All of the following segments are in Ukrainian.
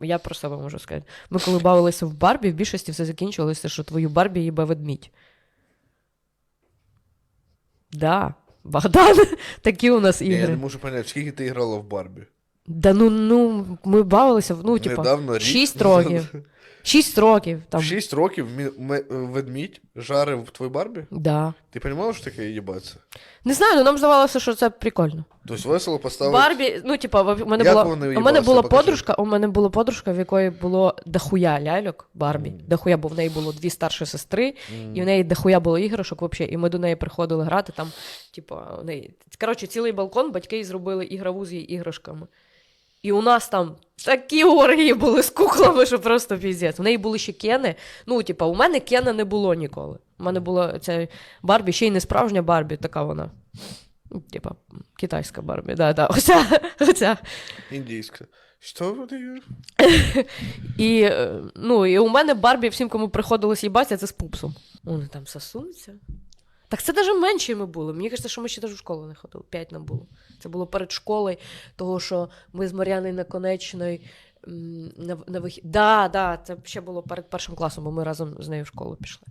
Я про себе можу сказати. Ми коли бавилися в Барбі, в більшості все закінчувалося, що твою Барбі їбе ведмідь. Да, Богдан, такі у нас ігри. Я не можу поняти, скільки ти грала в Барбі? Да ну, ну, ми бавилися, ну, типа, 6 років. 6 років. Там. В 6 років мі- ме- ведмідь жарив твою Барбі? Да. Ти розуміла, що таке їбаться? Не знаю, ну нам здавалося, що це прикольно. Тобто весело поставити. Барбі, ну, типа, в- мене Як була, вони у мене була Покажи. подружка, у мене була подружка, в якої було дохуя ляльок Барбі. Дохуя, бо в неї було дві старші сестри, і в неї дохуя було іграшок взагалі. І ми до неї приходили грати там, у неї. Коротше, цілий балкон батьки зробили ігрову з її іграшками. І у нас там такі оргії були з куклами, що просто піздець. У неї були ще кени. Ну, типа, у мене кена не було ніколи. У мене була ця Барбі, ще й не справжня Барбі, така вона. Ну, Типа, китайська Барбі, да, да. Оця, оця. Індійська. Що ти? І, е, ну, і у мене Барбі всім, кому приходилось їбатися, це з пупсом. Вони там сосуться. Так це навіть менші ми були. Мені кажеться, що ми ще навіть в школу не ходили. П'ять нам було. Це було перед школою, того що ми з Мар'яною Наконечною на, на вихід. Да, да, це ще було перед першим класом, бо ми разом з нею в школу пішли.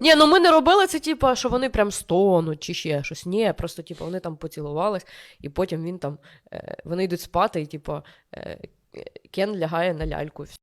Ні, ну ми не робили це, типу, що вони прям стонуть чи ще щось. Ні, просто типу, вони там поцілувались, і потім він там, е, вони йдуть спати, і типу, Кен лягає на ляльку.